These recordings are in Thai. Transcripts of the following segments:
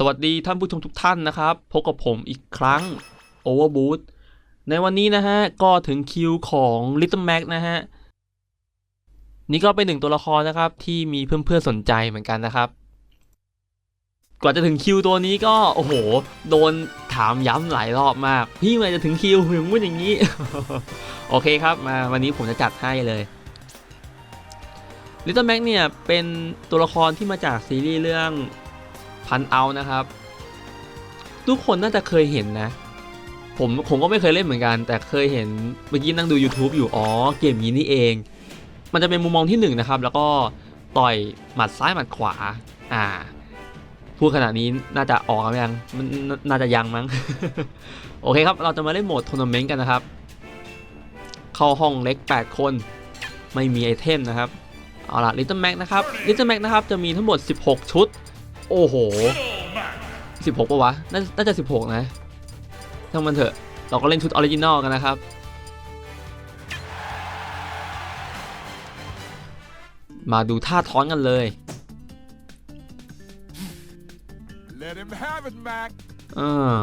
สวัสดีท่านผู้ชมทุกท่านนะครับ พบกับผมอีกครั้ง Overboot ในวันนี้นะฮะ ก็ถึงคิวของ Little Mac นะฮะ นี่ก็เป็นหนึ่งตัวละครนะครับ ที่มีเพื่อนๆสนใจเหมือนกันนะครับ กว่าจะถึงคิวตัวนี้ก็ โอ้โห โดนถามย้ำหลายรอบมาก พี่เมื่อจะถึงคิวถึงพูดอย่างนี้ โอเคครับมาวันนี้ผมจะจัดให้เลย Little Mac เนี่ยเป็นตัวละครที่มาจากซีรีส์เรื่อง พันเอานะครับ ทุกคนน่าจะเคยเห็นนะ ผมผมก็ไม่เคยเล่นเหมือนกัน แต่เคยเห็นเมื่อกี้นั่งดู YouTube อยู่อ๋อเกมนี้นี่เอง มันจะเป็นมุมมองที่หนึ่งนะครับ แล้วก็ต่อยหมัดซ้ายหมัดขวา อ่าพูดขนาดนี้น่าจะออกไหมยังมันน่าจะยังมั้ง โอเคครับ เราจะมาเล่นโหมดทัวร์นาเมนต์กันนะครับ เข้าห้องเล็ก 8 คน ไม่มีไอเทมนะครับ เอาล่ะ Little Mac นะครับ Little Mac นะครับ จะมีทั้งหมด 16 ชุด โอ้โห 16ปะวะนาน่าจะ 16 นะทั้งมันเถอะ เราก็เล่นชุดออริจินอลกันนะครับ มาดูท่าท้อนกันเลย Let him have it, Mac. อ่า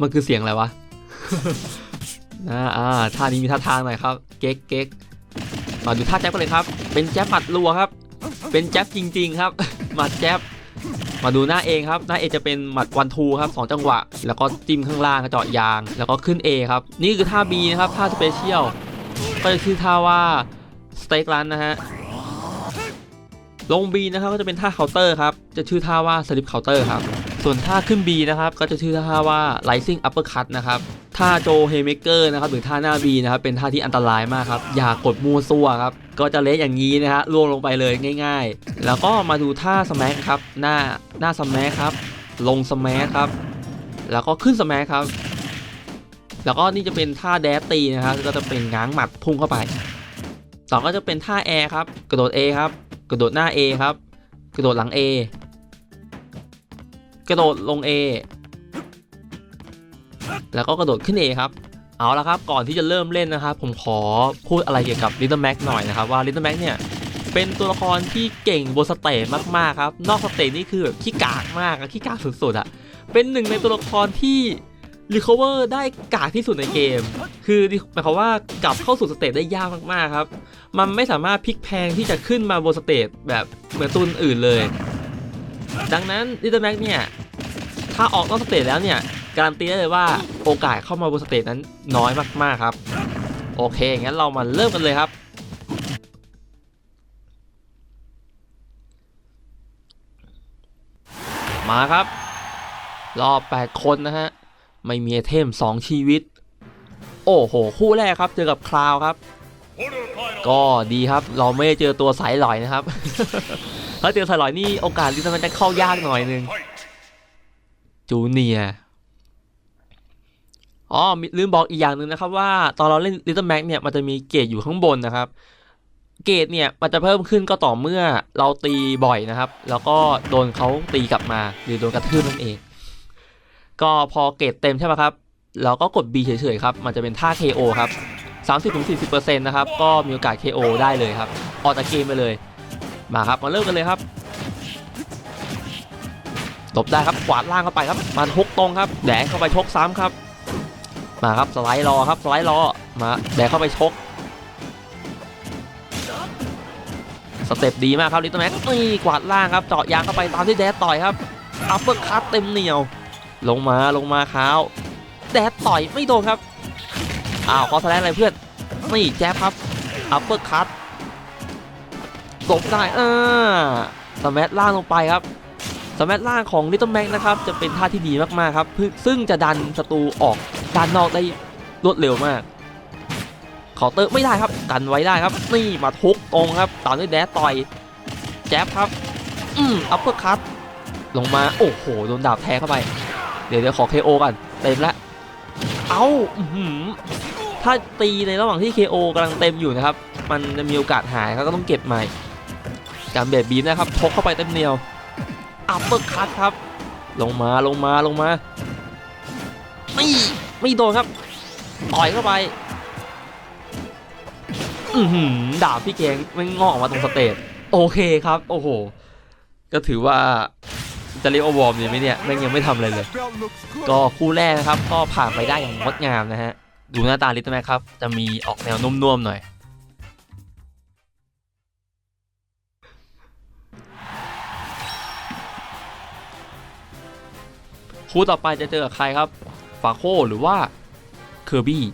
มันคือเสียงอะไรวะนะอ่าท่านี้มีท่าทางหน่อยครับ เก๊กเก๊กมาดูท่าแจ๊บกันเลยครับ เป็นแจ๊บหมัดรัวครับ เป็นแจ๊บจริง ๆ ครับ หมัดแจ๊บมาดูหน้าเองครับหน้าเอจะเป็นหมัดวันทูครับสองจังหวะ แล้วก็จิ้มข้างล่างกระเจาะยาง แล้วก็ขึ้น A ครับ นี่คือท่า B นะครับท่าสเปเชียลก็จะชื่อท่าว่าสเต็กรันนะฮะลง B นะครับก็จะเป็นท่าเคาน์เตอร์ครับจะชื่อท่าว่าสลิปเคาน์เตอร์ครับส่วนท่าขึ้น B นะครับก็จะชื่อท่าว่า rising uppercut นะครับ ท่าโจเฮเมเกอร์นะครับหรือท่าหน้า B นะครับเป็นท่าที่อันตรายมากครับอย่ากดมั่วซั่วครับก็จะเละอย่างนี้นะฮะล่วงลงไปเลยง่าย ๆ แล้วก็มาดูท่าสแมัครับหน้าหน้าสแมัครับ ลงสแมัครับ แล้วก็ขึ้นสแมัครับ แล้วก็นี่จะเป็นท่าแดดตีนะครับก็จะเป็นง้างหมัดพุ่งเข้าไป ต่อก็จะเป็นท่าแอร์ครับกระโดด A ครับกระโดดหน้า A ครับ กระโดดหลัง A กระโดดลง A แล้วก็กระโดดขึ้น A ครับเอาละครับก่อนที่จะเริ่มเล่นนะครับ ผมขอพูดอะไรเกี่ยวกับ Little Mac หน่อยนะครับว่า Little Mac เนี่ยเป็นตัวละครที่เก่งบนสเตจมากๆครับนอกสเตจนี่คือแบบขี้กากมากขี้กากสุดๆอะเป็นหนึ่งในตัวละครที่ recover ได้กากที่สุดในเกม คือหมายความว่ากลับเข้าสู่สเตจได้ยากมากๆครับ มันไม่สามารถพลิกแพงที่จะขึ้นมาบนสเตจแบบเหมือนตัวอื่นเลย ดังนั้น Little Mac เนี่ยถ้าออกนอกสเตจแล้วเนี่ยการันตีได้เลยว่าโอกาสเข้ามาบนสเตจนั้นน้อยมากๆครับ โอเคงั้นเรามาเริ่มกันเลยครับ มาครับ รอบ 8 คนนะฮะ ไม่มีไอเทม 2 ชีวิต โอ้โห คู่แรกครับ เจอกับคลาวครับ ก็ดีครับ เราไม่เจอตัวสายหลอยนะครับ ถ้าเจอสายหลอยนี่โอกาสที่มันจะเข้ายากหน่อยนึงจูเนีย อ๋อลืมบอกอีกอย่างหนึ่งนะครับว่าตอนเราเล่น Little Mac เนี่ยมันจะมีเกรดอยู่ข้างบนนะครับ เกรดเนี่ยมันจะเพิ่มขึ้นก็ต่อเมื่อเราตีบ่อยนะครับ แล้วก็โดนเขาตีกลับมาหรือโดนกระทืบนั่นเอง ก็พอเกรดเต็มใช่ไหมครับเราก็กด B เฉยๆครับมันจะเป็นท่า KO ครับ30-40%นะครับก็มีโอกาส KO ได้เลยครับออกจากเกมไปเลยมาครับมาเริ่มกันเลยครับหลบได้ครับกวาดล่างเข้าไปครับมาทกตรงครับแดกเข้าไปชกซ้ำครับ มาครับสไลด์รอครับสไลด์รอมาแดกเข้าไปชกสเต็ปดีมากครับลิตเติ้ลแม็กนี่กวาดล่างครับเจาะยางเข้าไปตามที่แดดต่อยครับอัปเปอร์คัตเต็มเหนียว ลงมาลงมาเท้าแดดต่อยไม่โดนครับอ้าวคอสแลนอะไรเพื่อนนี่แจ๊บครับอัปเปอร์คัตหลบได้อ่าสแมัล่างลงไปครับสแมัล่างของ Little Mac นะครับจะเป็นท่าที่ดีมากๆครับซึ่งจะดันศัตรูออก ด้านนอกได้รวดเร็วมากเคาน์เตอร์ไม่ได้ครับ กันไว้ได้ครับ นี่มาทุกตรงครับตามด้วยแดดต่อย แจ๊บครับ อืมอัปเปอร์คัตลงมา โอ้โห โดนดาบแทงเข้าไป เดี๋ยวเดี๋ยวขอ KO กันเต็มล้วเอาอื้อหือถ้าตีในระหว่างที่ KO กำลังเต็มอยู่นะครับ มันจะมีโอกาสหายเขาก็ต้องเก็บใหม่ การเบียดบีบนะครับชกเข้าไปเต็มเหนียว อัปเปอร์คัตครับ ลงมาลงมาลงมาไม่ ไม่โดนครับ ต่อยเข้าไป อือหือดาบพี่แกงไม่งอกออกมาตรงสเตจโอเคครับ โอ้โห ก็ถือว่าจะเรียกว่าวอร์มดีไหมเนี่ยแม่งยังไม่ทำอะไรเลย ก็คู่แรกนะครับ ก็ผ่านไปได้อย่างงดงามนะฮะ ดูหน้าตาลิตเติ้ลแมครับ จะมีออกแนวนุ่มๆหน่อย คู่ต่อไปจะเจอกับใครครับ ฟาโคหรือว่าเคอร์บี้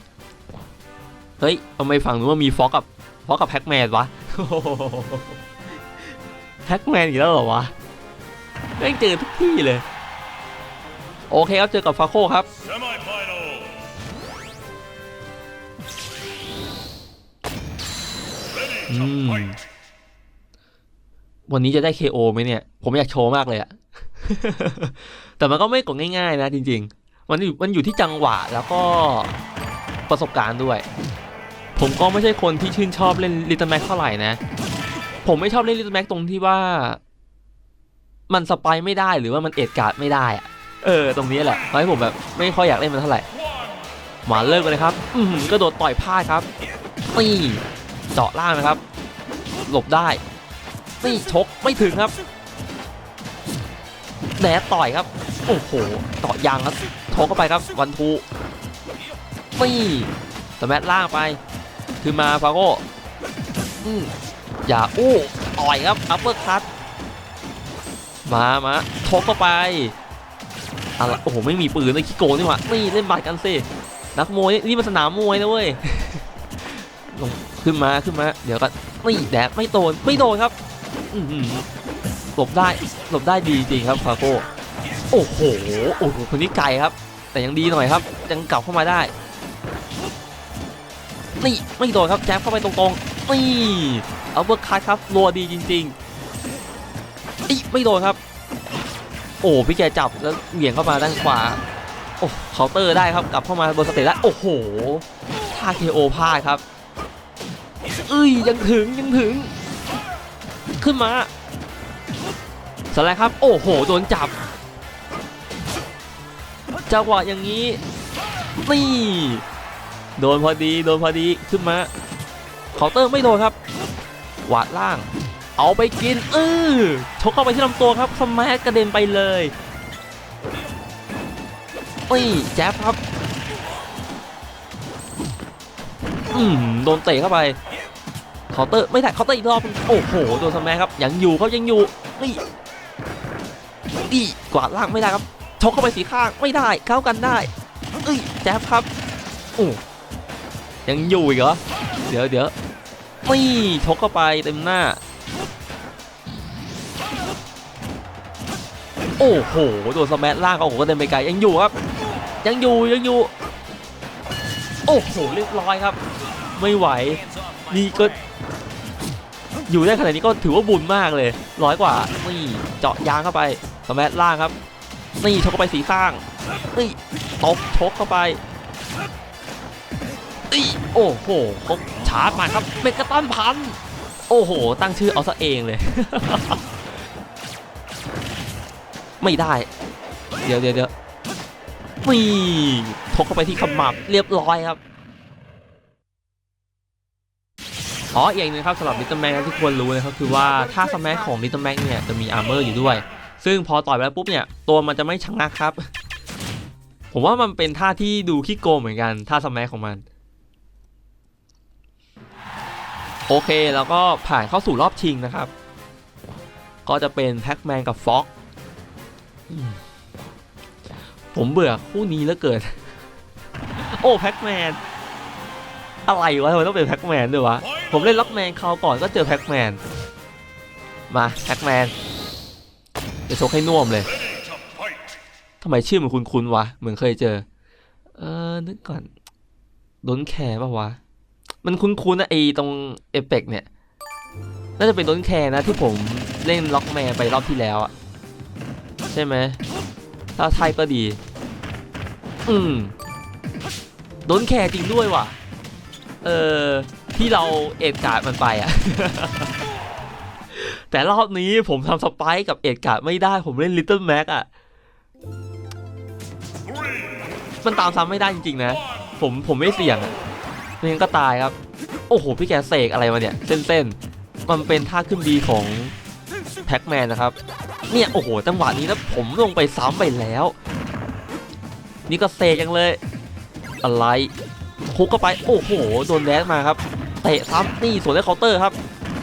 เฮ้ยทำไมฝั่งนู้นมันมีฟอกกับฟอกกับแพ็กแมนวะแพ็กแมนอีกแล้วเหรอวะแม่งเจอทุกที่เลย โอเคครับเจอกับฟาโคครับวันนี้จะได้ KO ไหมเนี่ย ผมอยากโชว์มากเลยอะแต่มันก็ไม่กดง่ายๆนะจริง ๆ มันอยู่มันอยู่ที่จังหวะแล้วก็ประสบการณ์ด้วย ผมก็ไม่ใช่คนที่ชื่นชอบเล่นลิตเติ้ลแม็กเท่าไหร่นะ ผมไม่ชอบเล่นลิตเติ้ลแม็กตรงที่ว่า มันสไปไม่ได้หรือว่ามันเอ็ดการ์ดไม่ได้อะเออตรงนี้แหละทำให้ผมแบบไม่ค่อยอยากเล่นมันเท่าไหร่มาเริ่มกันเลยครับ อืกระโดดต่อยพลาดครับนี่เจาะล่างนะครับ หลบได้นี่ชกไม่ถึงครับแหนต่อยครับ โอ้โหต่อยางครับ ชกเข้าไปครับวันทูนี่สแมัล่างไปคือมาฟาโก้อืมอย่าอู้ต่อยครับอัปเปอร์คัตมามาชกเข้าไปอะไรโอ้โหไม่มีปืนเลยขี้โกนี่หว่านี่เล่นบัตรกันสินักมวยนี่มันสนามมวยนะเว้ยลงขึ้นมาขึ้นมา เดี๋ยวก็นี่แดกไม่โดนไม่โดนครับอื้อหือหลบได้หลบได้ดีจริงครับฟาโก้ โอ้โห โอ้โห คนนี้ไกลครับ แต่ยังดีหน่อยครับ ยังกลับเข้ามาได้ นี่ ไม่โดนครับ แจ็บเข้าไปตรงๆ นี่ เอาเบอร์คัทครับ รัวดีจริงๆนี่ไม่โดนครับ โอ้ พี่แกจับแล้วเหวี่ยงเข้ามาด้านขวา โอ้เคาน์เตอร์ได้ครับ กลับเข้ามาบนสเตจแล้ว โอ้โหท่า KO พลาดครับ เอ้ย ยังถึง ยังถึง ขึ้นมาสไลด์ครับ โอ้โห โดนจับ จังหวะอย่างนี้นี่โดนพอดีโดนพอดีขึ้นมาเคาน์เตอร์ไม่โดนครับหวาดล่าง เอาไปกินเออชกเข้าไปที่ลำตัวครับสมักกระเด็นไปเลยนี่แจ๊บครับอืมโดนเตะเข้าไปเคาน์เตอร์ไม่ได้เคาน์เตอร์อีกรอบโอ้โหโดนสแมัครับยังอยู่เขายังอยู่นี่นี่กวาดล่างไม่ได้ครับ ชกเข้าไปสีข้างไม่ได้เข้ากันได้เอ้ยแจ๊บครับโอ้ยังอยู่อีกเหรอเดี๋ยวเดี๋ยวนี่ชกเข้าไปเต็มหน้า โอ้โหโดนสมัล่างเขาโอ้โหก็เดินไปไกลยังอยู่ครับ ยังอยู่ยังอยู่ โอ้โหเรียบร้อยครับ ไม่ไหวนี่ก็อยู่ได้ขนาดนี้ก็ถือว่าบุญมากเลย ร้อยกว่านี่เจาะยางเข้าไปสมัล่างครับ นี่ชกเข้าไปสีข้างนี่ตบชกเข้าไปนี่โอ้โหเขาชาร์จมาครับเมกะตันพัน โอ้โห ตั้งชื่อเอาซะเองเลย ไม่ได้ เดี๋ยวเดี๋ยวเดี๋ยวนี่ชกเข้าไปที่ขมับเรียบร้อยครับอ๋ออีกอย่างหนึงครับสำหรับลิตเติ้ลแม็กที่ควรรู้นะครับคือว่าถ้าสแมัของลิตเติ้ลแม็กเนี่ยจะมีอาร์เมอร์อยู่ด้วย ซึ่งพอต่อยไปแล้วปุ๊บเนี่ยตัวมันจะไม่ชะงักครับ ผมว่ามันเป็นท่าที่ดูขี้โกงเหมือนกันท่าสแมัของมัน โอเคแล้วก็ผ่านเข้าสู่รอบชิงนะครับ ก็จะเป็นแพ็กแมนกับฟ็อกผมเบื่อคู่นี้เหลือเกินโอ้แพ็กแมนอะไรวะทำไมต้องเป็นแพ็กแมนด้วยวะ ผมเล่นล็อกแมนคราวก่อนก็เจอแพ็กแมน มาแพ็กแมน จะชกให้น่วมเลยทำไมชื่อมันคุ้นๆวะ เหมือนเคยเจอ เออนึกก่อนโดนแคร์ป่าวะ มันคุ้นๆนะไอตรงเอฟเฟกเนี่ย น่าจะเป็นโดนแคร์นะที่ผมเล่นล็อกแมนไปรอบที่แล้วอะใช่ไหมถ้าไทยก็ดี อืมโดนแคร์จริงด้วยว่ะ เออที่เราเอ็ดการ์ดมันไปอะ แต่รอบนี้ผมทำสไปค์กับเอ็ดการ์ดไม่ได้ผมเล่นลิตเติ้ลแม็กอะมันตามซ้ำไม่ได้จริงๆนะ ผมผมไม่เสี่ยงอะไม่งั้นก็ตายครับ โอ้โห พี่แกเสกอะไรมาเนี่ย เส้นๆ มันเป็นท่าขึ้นดีของแพ็กแมนนะครับ เนี่ยโอ้โหจังหวะนี้นะผมลงไปซ้ำไปแล้ว นี่ก็เซยังเลย อะไรคุกเข้าไป โอ้โห โดนแดดมาครับ เตะซ้ำนี่สวนด้วยเคาน์เตอร์ครับ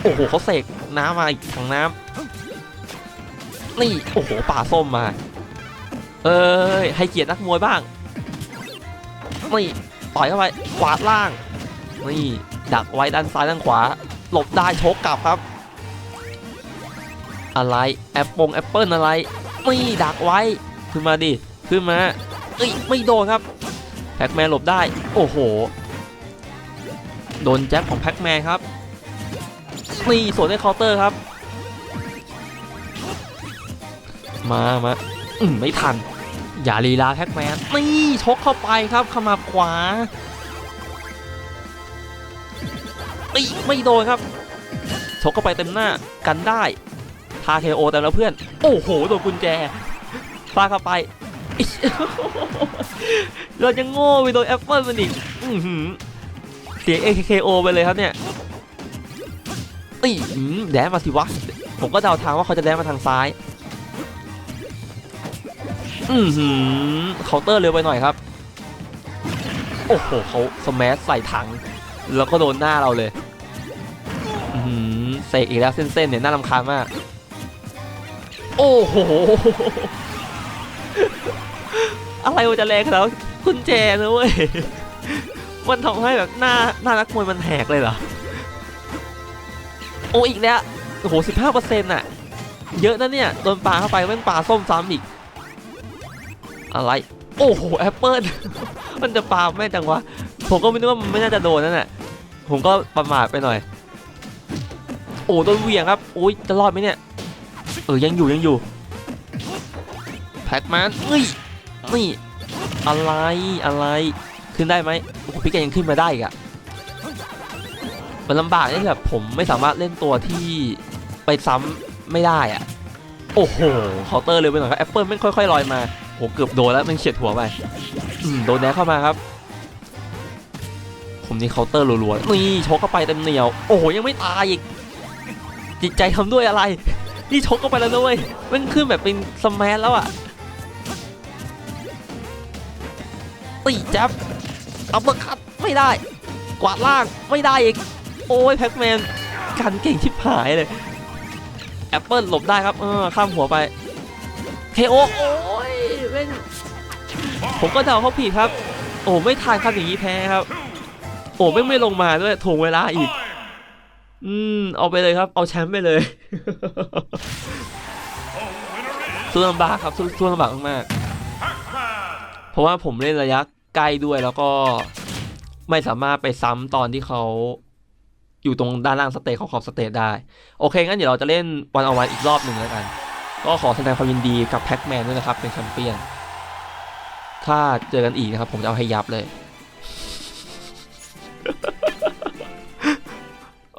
โอ้โหเขาเสกน้ำมาอีกถังน้ำนี่โอ้โหป่าส้มมา เอ้ยให้เกียรตินักมวยบ้างนี่ต่อยเข้าไปกวาดล่างนี่ดักไว้ด้านซ้ายด้านขวา หลบได้ชกกลับครับ อะไรแอปปงแอปเปิลอะไรนี่ดักไว้ขึ้นมาดิขึ้นมาเอ้ยไม่โดนครับแพ็กแมนหลบได้ โอ้โห โดนแจ็คของแพ็กแมนครับ นี่สวนด้วยเคาน์เตอร์ครับ มามาอืมไม่ทัน อย่าลีลาแพ็กแมนนี่ชกเข้าไปครับขมับขวานี่ไม่โดนครับชกเข้าไปเต็มหน้ากันได้พาเคโอแต่แล้วเพื่อน โอ้โหโดนกุญแจฟาเข้าไปเราจะโง่ไปโดนแอปเปิลมันอีกอื้อหือเสีย AKKO ไปเลยครับเนี่ย นี่อื้แดนมาสิวะ ผมก็เดาทางว่าเขาจะแดนมาทางซ้าย อือหือเคาน์เตอร์เร็วไปหน่อยครับ โอ้โหเขาสมัใส่ถัง แล้วก็โดนหน้าเราเลย อือหือเสกอีกแล้วเส้นๆเนี่ยน่ารำคาญมาก โอ้โห อะไรมันจะแรงขนาดนั้นกุญแจนะเว้ย มันทำให้แบบหน้าหน้านักมวยมันแหกเลยเหรอ โอ้อีกแล้วโอ้โหสิบห้าเปอร์เซ็นต์่ะ เยอะนะเนี่ยโดนปลาเข้าไปแม่งปลาส้มซ้ำอีก อะไร โอ้โหแอปเปิลมันจะปาแม่จังวะ ผมก็ไม่นึกว่ามันไม่น่าจะโดนนั่นแหละผมก็ประมาทไปหน่อย โอ้โดนเหวี่ยงครับโอ้ยจะรอดไหมเนี่ย เออยังอยู่ยังอยู่แพ็กแมนเฮ้ยนี่อะไรอะไรขึ้นได้ไหมโอ้โหพี่แกยังขึ้นมาได้อีกอะ มันลำบากที่แบบผมไม่สามารถเล่นตัวที่ไปซ้ำไม่ได้อะโอ้โหเคาน์เตอร์เลยไปหน่อยครับแอปเปิลไม่ค่อยๆลอยมาโหเกือบโดนแล้วมันเฉียดหัวไปอืมโดนแดกเข้ามาครับ ผมนี่เคาน์เตอร์รัวๆนี่ชกเข้าไปเต็มเหนียว โอ้โหยังไม่ตายอีกจิตใจทำด้วยอะไร นี่ชกเข้าไปแล้วนะเว้ยมันขึ้นแบบเป็นสแมัแล้วอะตีจับอัปเปอร์คัตไม่ได้ กวาดล่างไม่ได้อีก โอ้ยแพ็กแมนกันเก่งชิบหายเลยแอปเปิลหลบได้ครับเออข้ามหัวไปเคโอโอ้ยเล่นผมก็เดาเขาผิดครับ โอ้ไม่ทันครับอย่างนี้แพ้ครับ โอ้ไม่ไม่ลงมาด้วยถ่วงเวลาอีก อืม เอาไปเลยครับ เอาแชมป์ไปเลยสู้ลำบากครับสู้สู้ลำบากมากๆเพราะว่าผมเล่นระยะใกล้ด้วยแล้วก็ไม่สามารถไปซ้ำตอนที่เขา อยู่ตรงด้านล่างสเตจของขอบสเตจได้ โอเค งั้นเดี๋ยวเราจะเล่นวันเอาวันอีกรอบหนึ่งแล้วกัน ก็ขอแสดงความยินดีกับแพ็กแมนด้วยนะครับ เป็นแชมเปี้ยน ถ้าเจอกันอีกนะครับ ผมจะเอาให้ยับเลย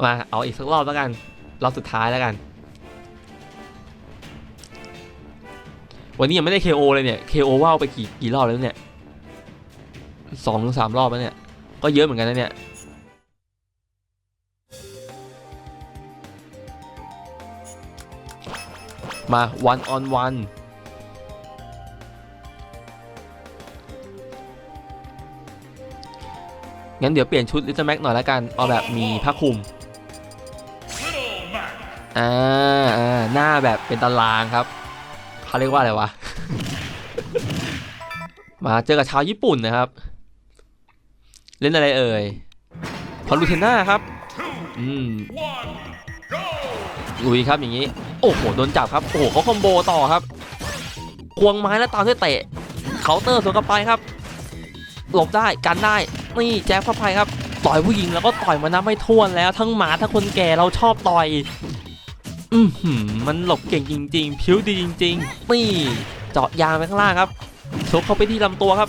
มาเอาอีกสักรอบแล้วกัน รอบสุดท้ายแล้วกัน วันนี้ยังไม่ได้ KO เลยเนี่ย KO ว่าวไปกี่กี่รอบแล้วเนี่ยสองถึงสามรอบแล้วเนี่ย ก็เยอะเหมือนกันนะเนี่ย มา one on one งั้นเดี๋ยวเปลี่ยนชุดลิตเติ้ลแม็กหน่อยแล้วกัน เอาแบบมีผ้าคลุม อ่าอ่าหน้าแบบเป็นตารางครับ เขาเรียกว่าอะไรวะ มาเจอกับชาวญี่ปุ่นนะครับ เล่นอะไรเอ่ย พอลูเทน่าครับ อืม One. Go. ลุยครับอย่างนี้ โอ้โหโดนจับครับโอ้โหเขาคอมโบต่อครับควงไม้แล้วตามด้วยเตะเคาน์เตอร์สวนกลับไปครับ หลบได้กันได้นี่แจ๊บเข้าไปครับ ต่อยผู้หญิงแล้วก็ต่อยมานับไม่ถ้วนแล้ว ทั้งหมาทั้งคนแก่เราชอบต่อย อือหือมันหลบเก่งจริง ๆ ผิวดีจริง ๆ นี่เจาะยางไปข้างล่างครับชกเข้าไปที่ลำตัวครับ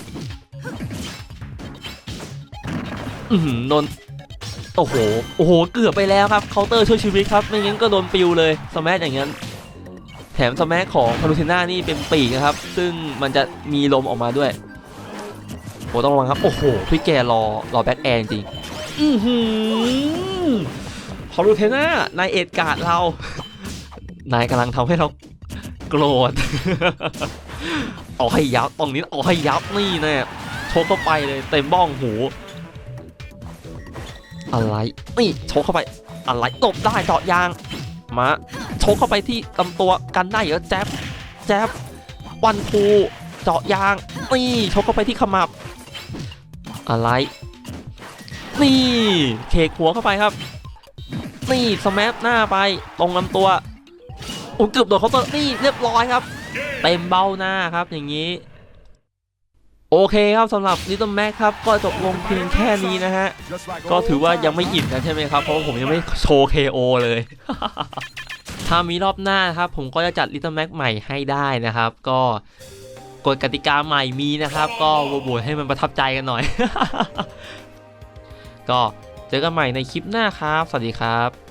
อือหือโดน โอ้โห โอ้โห เกือบไปแล้วครับ เคาน์เตอร์ช่วยชีวิตครับ ไม่งั้นก็โดนปิวเลย สมัอย่างนั้น แถมสมัของพารูเทน่านี่เป็นปีกนะครับ ซึ่งมันจะมีลมออกมาด้วย โอ้ต้องระวังครับ โอ้โหพี่แกรอ รอแบ็กแอนจริง อือหือพารูเทน่านายเอ็ดการ์ดเรา นายกำลังทำให้เราโกรธเอาให้ยับตรงนี้เอาให้ยับนี่แน่โชกเข้าไปเลยเต็มบ้องหู อะไรนี่โชกเข้าไปอะไรตบได้เจาะยางมาโชกเข้าไปที่ลำตัวกันได้เหรอแจ๊บแจ๊บวันทูเจาะยางนี่โชกเข้าไปที่ขมับ อะไร นี่เคกหัวเข้าไปครับ นี่สแมปหน้าไปตรงลำตัวอุ้ยเกือบโดนเขาเตอร์นี่เรียบร้อยครับ เต็มเบ้าหน้าครับอย่างนี้ โอเคครับสำหรับ Little Mac ครับก็จบลงเพียงแค่นี้นะฮะ ก็ถือว่ายังไม่อิ่มกันใช่ไหมครับ เพราะผมยังไม่โชว์ KO เลย ถ้ามีรอบหน้าครับ ผมก็จะจัด Little Mac ใหม่ให้ได้นะครับ ก็กฎกติกาใหม่มีนะครับ ก็บวชให้มันประทับใจกันหน่อย ก็เจอกันใหม่ในคลิปหน้าครับ สวัสดีครับ